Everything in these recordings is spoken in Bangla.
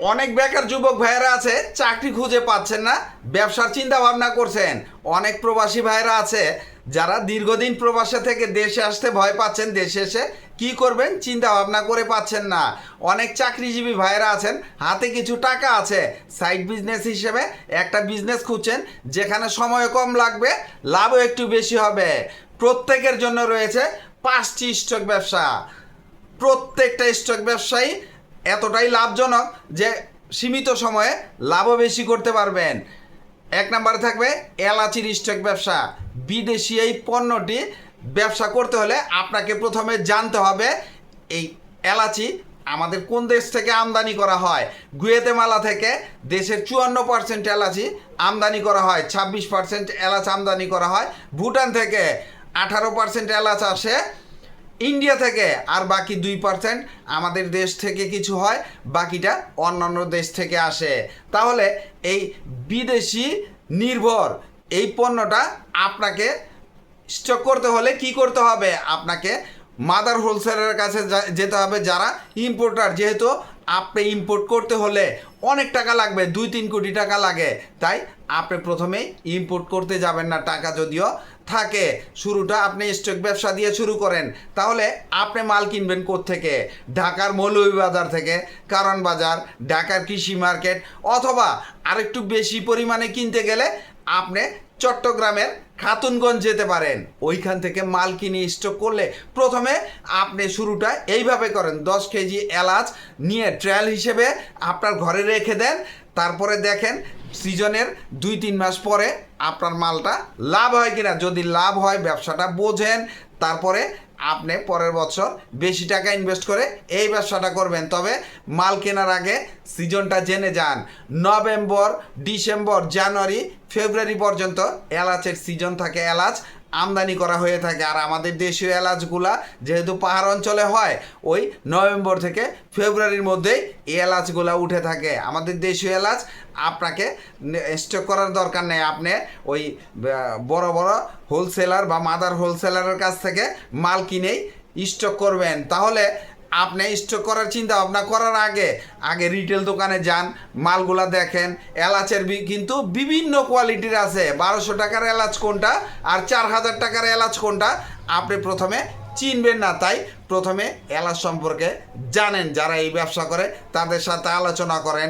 অনেক বেকার যুবক ভাইয়েরা আছে, চাকরি খুঁজে পাচ্ছেন না, ব্যবসার চিন্তা ভাবনা করছেন। অনেক প্রবাসী ভাইয়েরা আছে, যারা দীর্ঘদিন প্রবাসে থেকে দেশে আসতে ভয় পাচ্ছেন, দেশে এসে কি করবেন চিন্তা ভাবনা করে পাচ্ছেন না। অনেক চাকরিজীবী ভাইয়েরা আছেন, হাতে কিছু টাকা আছে সাইড বিজনেস হিসেবে একটা বিজনেস খুঁজছেন, যেখানে সময় কম লাগবে, লাভও একটু বেশি হবে। প্রত্যেকের জন্য রয়েছে পাঁচটি স্টক ব্যবসা। প্রত্যেকটা স্টক ব্যবসায়ী এতটাই লাভজনক যে সীমিত সময়ে লাভও বেশি করতে পারবেন। এক নম্বরে থাকবে এলাচির স্টক ব্যবসা। বিদেশি এই পণ্যটি ব্যবসা করতে হলে আপনাকে প্রথমে জানতে হবে, এই এলাচি আমাদের কোন দেশ থেকে আমদানি করা হয়? গুয়েতেমালা থেকে দেশের চুয়ান্ন পার্সেন্ট এলাচি আমদানি করা হয়, ছাব্বিশ পার্সেন্ট এলাচ আমদানি করা হয়। ভুটান থেকে আঠারো পার্সেন্ট এলাচ আসে ইন্ডিয়া থেকে আর বাকি দুই পার্সেন্ট আমাদের দেশ থেকে কিছু হয়, বাকিটা অন্যান্য দেশ থেকে আসে। তাহলে এই বিদেশি নির্ভর এই পণ্যটা আপনাকে স্টক করতে হলে কি করতে হবে? আপনাকে মাদার হোলসেলের কাছে যেতে হবে যারা ইম্পোর্টার যেহেতু আপনি ইম্পোর্ট করতে হলে অনেক টাকা লাগবে, দুই তিন কোটি টাকা লাগে। তাই আপনি প্রথমেই ইম্পোর্ট করতে যাবেন না টাকা যদিও। থাকে। শুরুটা আপনি স্টক ব্যবসা দিয়ে শুরু করেন। তাহলে আপনি মাল কিনবেন থেকে ঢাকার মৌলভীবাজার থেকে, কারণ বাজার, ঢাকার কৃষি মার্কেট, অথবা আরেকটু বেশি পরিমাণে কিনতে গেলে আপনি চট্টগ্রামের খাতুনগঞ্জ যেতে পারেন। ওইখান থেকে মাল কিনে স্টক করলে প্রথমে আপনি শুরুটা এইভাবে করেন। দশ কেজি এলাচ নিয়ে ট্রায়াল হিসেবে আপনার ঘরে রেখে দেন। তারপরে দেখেন সিজনের দুই, তিন মাস পরে আপনার মালটা লাভ হয় কিনা। যদি লাভ হয়, ব্যবসাটা বোঝেন, তারপরে আপনি পরের বছর বেশি টাকা ইনভেস্ট করে এই ব্যবসাটা করবেন। তবে মাল কেনার আগে সিজনটা জেনে যান। নভেম্বর, ডিসেম্বর, জানুয়ারি, ফেব্রুয়ারি পর্যন্ত এলাচের সিজন থাকে। এলাচ আমদানি করা হয়ে থাকে। আর আমাদের দেশীয় এলাচগুলা যেহেতু পাহাড় অঞ্চলে হয়, ওই নভেম্বর থেকে ফেব্রুয়ারির মধ্যেই এই এলাচগুলা উঠে থাকে। আমাদের দেশীয় এলাচ আপনাকে স্টক করার দরকার নেই। আপনি ওই বড় বড় হোলসেলার বা মাদার হোলসেলারের কাছ থেকে মাল কিনেই স্টক করবেন। তাহলে আপনি স্টক করার চিন্তা ভাবনা করার আগে আগে রিটেল দোকানে যান, মালগুলা দেখেন, এলাচের কিন্তু বিভিন্ন কোয়ালিটির আছে। বারোশো টাকার এলাচ কোনটা আর চার হাজার টাকার এলাচ কোনটা? আপনি প্রথমে চিনবেন না, তাই প্রথমে এলাচ সম্পর্কে জানেন যারা এই ব্যবসা করে, তাদের সাথে আলোচনা করেন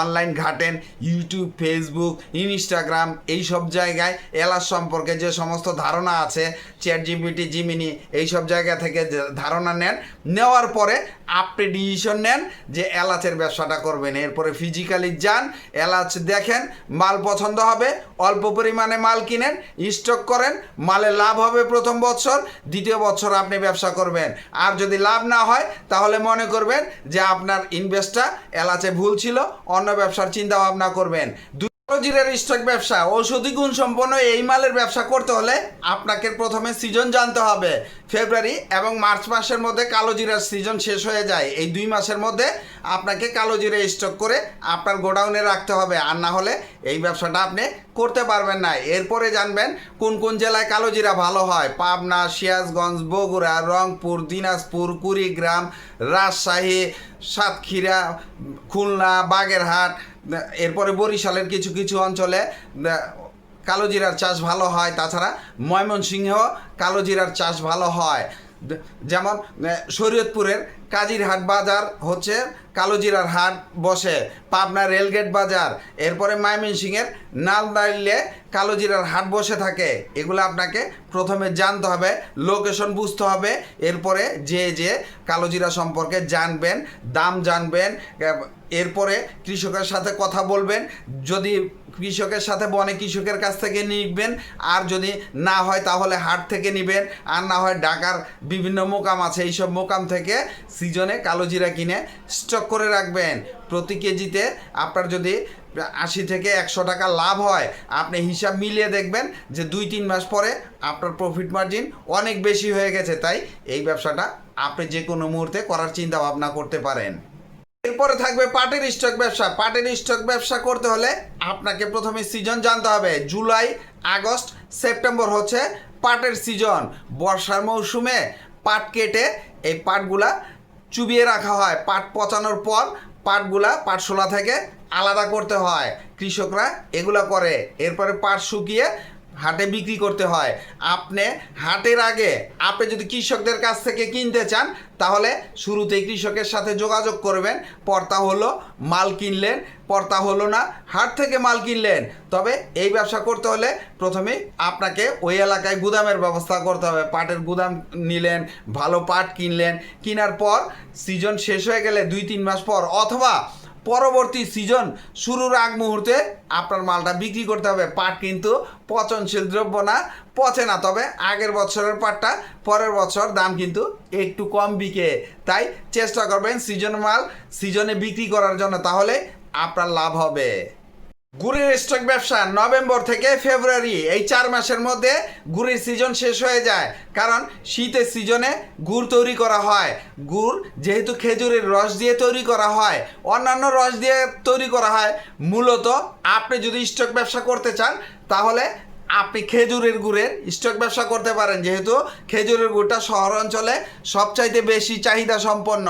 অনলাইন ঘাটেন ইউটিউব ফেসবুক ইনস্টাগ্রাম এই সব জায়গায় এলাচ সম্পর্কে যে সমস্ত ধারণা আছে চ্যাট জিপিটি জিমিনি এই সব জায়গা থেকে ধারণা নেন, নেওয়ার পরে আপনি ডিসিশন নেন যে এলাচের ব্যবসাটা করবেন। এরপরে ফিজিক্যালি যান, এলাচ দেখেন, মাল পছন্দ হবে, অল্প পরিমাণে মাল কিনেন স্টক করেন, মালে লাভ হবে প্রথম বছর, দ্বিতীয় বছর আপনি ব্যবসা করবেন। আর যদি লাভ না হয়, তাহলে মনে করবেন যে আপনার ইনভেস্টটা এলাচে ভুল ছিল, অন্য ব্যবসার চিন্তা ভাবনা করবেন। জিরের স্টক ব্যবসা, ঔষধি গুণ সম্পন্ন এই মালের ব্যবসা করতে হলে আপনাকে প্রথমে সিজন জানতে হবে। ফেব্রুয়ারি এবং মার্চ মাসের মধ্যে কালো জিরার সিজন শেষ হয়ে যায়। এই দুই মাসের মধ্যে আপনাকে কালো জিরে স্টক করে আপনার গোডাউনে রাখতে হবে। আর না হলে এই ব্যবসাটা আপনি করতে পারবেন না। এরপরে জানবেন কোন কোন জেলায় কালো জিরা ভালো হয়। পাবনা, সিরাজগঞ্জ, বগুড়া, রংপুর, দিনাজপুর, কুড়িগ্রাম, রাজশাহী, সাতক্ষীরা, খুলনা, বাগেরহাট এরপরে বরিশালের কিছু কিছু অঞ্চলে কালোজিরার চাষ ভালো হয়। তাছাড়া ময়মনসিংহ কালোজিরার চাষ ভালো হয়। যেমন শরীয়তপুরের কাজিরহাট বাজার হচ্ছে কালোজিরার হাট বসে, পাবনা রেলগেট বাজার, এরপরে ময়মনসিংহের নালদাইলে কালোজিরার হাট বসে থাকে। এগুলো আপনাকে প্রথমে জানতে হবে, লোকেশন বুঝতে হবে, এরপরে যে যে কালোজিরা সম্পর্কে জানবেন, দাম জানবেন এরপরে কৃষকের সাথে কথা বলবেন। যদি কৃষকের সাথে বনে কৃষকের কাছ থেকে নিবেন। আর যদি না হয় তাহলে হাট থেকে নেবেন। আর না হয় ঢাকার বিভিন্ন মোকাম আছে, এইসব মোকাম থেকে সিজনে কালো জিরা কিনে স্টক করে রাখবেন। প্রতি কেজিতে আপনার যদি আশি থেকে একশো টাকা লাভ হয়, আপনি হিসাব মিলিয়ে দেখবেন যে দুই তিন মাস পরে আপনার প্রফিট মার্জিন অনেক বেশি হয়ে গেছে। তাই এই ব্যবসাটা আপনি যে কোনো মুহূর্তে করার চিন্তা ভাবনা করতে পারেন। এরপরে থাকবে পাটের স্টক ব্যবসা। পাটের স্টক ব্যবসা করতে হলে আপনাকে প্রথমে সিজন জানতে হবে। জুলাই, আগস্ট, সেপ্টেম্বর হচ্ছে পাটের সিজন বর্ষার মৌসুমে পাট কেটে এই পাটগুলা চুবিয়ে রাখা হয়। পাট পচানোর পর পাটগুলা পাটশোলা থেকে আলাদা করতে হয়। কৃষকরা এগুলা করে। এরপরে পাট শুকিয়ে হাটে বিক্রি করতে হয়। আপনি হাটের আগে আপনি যদি কৃষকদের কাছ থেকে কিনতে চান, তাহলে শুরুতেই কৃষকের সাথে যোগাযোগ করবেন। পর্তা হলো মাল কিনলেন পর্তা হলো না, হাট থেকে মাল কিনলেন। তবে এই ব্যবসা করতে হলে প্রথমে আপনাকে ওই এলাকায় গুদামের ব্যবস্থা করতে হবে। পাটের গুদাম নিলেন, ভালো পাট কিনলেন। কেনার পর সিজন শেষ হয়ে গেলে দুই তিন মাস পর অথবা পরবর্তী সিজন শুরুর আগ মুহূর্তে আপনার মালটা বিক্রি করতে হবে। পাট কিন্তু পচনশীল দ্রব্য না, পচে না। তবে আগের বছরের পাটটা পরের বছর দাম কিন্তু একটু কম বিকে। তাই চেষ্টা করবেন সিজন মাল সিজনে বিক্রি করার জন্য, তাহলে আপনার লাভ হবে। গুড়ের স্টক ব্যবসা নভেম্বর থেকে ফেব্রুয়ারি, এই চার মাসের মধ্যে গুড়ের সিজন শেষ হয়ে যায়। কারণ শীতের সিজনে গুড় তৈরি করা হয়। গুড় যেহেতু খেজুরের রস দিয়ে তৈরি করা হয়, অন্যান্য রস দিয়ে তৈরি করা হয়। মূলত আপনি যদি স্টক ব্যবসা করতে চান, তাহলে আপনি খেজুরের গুড়ের স্টক ব্যবসা করতে পারেন, যেহেতু খেজুরের গুড়টা শহর অঞ্চলে সবচাইতে বেশি চাহিদা সম্পন্ন।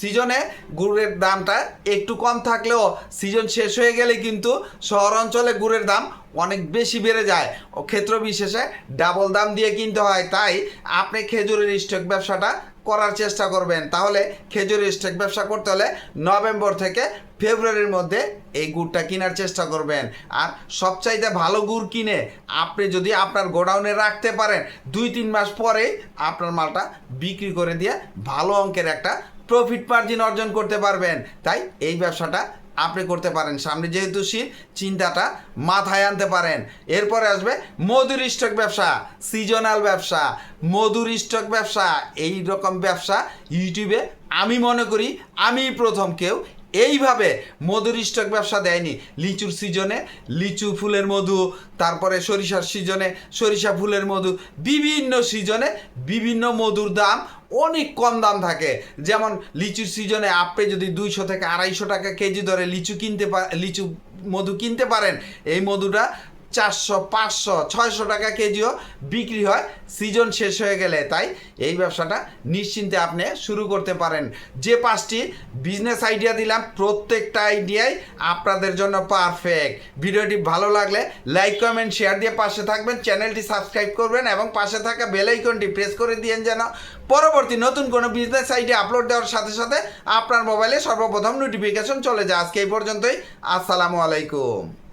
সিজনে গুড়ের দামটা একটু কম থাকলেও সিজন শেষ হয়ে গেলে কিন্তু শহর অঞ্চলে গুড়ের দাম অনেক বেশি বেড়ে যায়। ও ক্ষেত্র বিশেষে ডাবল দাম দিয়ে কিনতে হয়। তাই আপনি খেজুরের স্টক ব্যবসাটা করার চেষ্টা করবেন। তাহলে খেজুরের স্টক ব্যবসা করতে হলে নভেম্বর থেকে ফেব্রুয়ারির মধ্যে এই গুড়টা কেনার চেষ্টা করবেন। আর সবচাইতে ভালো গুড় কিনে আপনি যদি আপনার গোডাউনে রাখতে পারেন, দুই তিন মাস পরে আপনার মালটা বিক্রি করে দিয়ে ভালো অঙ্কের একটা প্রফিট মার্জিন অর্জন করতে পারবেন। তাই এই ব্যবসাটা আপনি করতে পারেন। সামনে যেহেতু শীত, চিন্তাটা মাথায় আনতে পারেন। এরপরে আসবে মধুর স্টক ব্যবসা সিজনাল ব্যবসা। মধুর স্টক ব্যবসা এই রকম ব্যবসা ইউটিউবে আমি মনে করি আমি প্রথম কেউ এইভাবে মধুর স্টক ব্যবসা দেয়নি। লিচুর সিজনে, লিচু ফুলের মধু, তারপরে সরিষার সিজনে, সরিষা ফুলের মধু, বিভিন্ন সিজনে বিভিন্ন মধুর দাম অনেক কম দাম থাকে। যেমন লিচুর সিজনে আপে যদি দুইশো থেকে আড়াইশো টাকা কেজি ধরে লিচু কিনতে লিচু মধু কিনতে পারেন, এই মধুটা চারশো, পাঁচশো, ছয়শো টাকা কেজিও বিক্রি হয়। সিজন শেষ হয়ে গেলে তাই এই ব্যবসাটা নিশ্চিন্তে আপনি শুরু করতে পারেন। যে পাঁচটি বিজনেস আইডিয়া দিলাম, প্রত্যেকটা আইডিয়াই আপনাদের জন্য পারফেক্ট ভিডিওটি ভালো লাগলে লাইক কমেন্ট শেয়ার দিয়ে পাশে থাকবেন, চ্যানেলটি সাবস্ক্রাইব করবেন এবং পাশে থাকা বেল আইকনটি প্রেস করে দিয়েন যেন পরবর্তী নতুন কোনো বিজনেস আইডিয়া আপলোড দেওয়ার সাথে সাথে আপনার মোবাইলে সর্বপ্রথম নোটিফিকেশন চলে যায়। আজকে এই পর্যন্তই। আসসালামু আলাইকুম।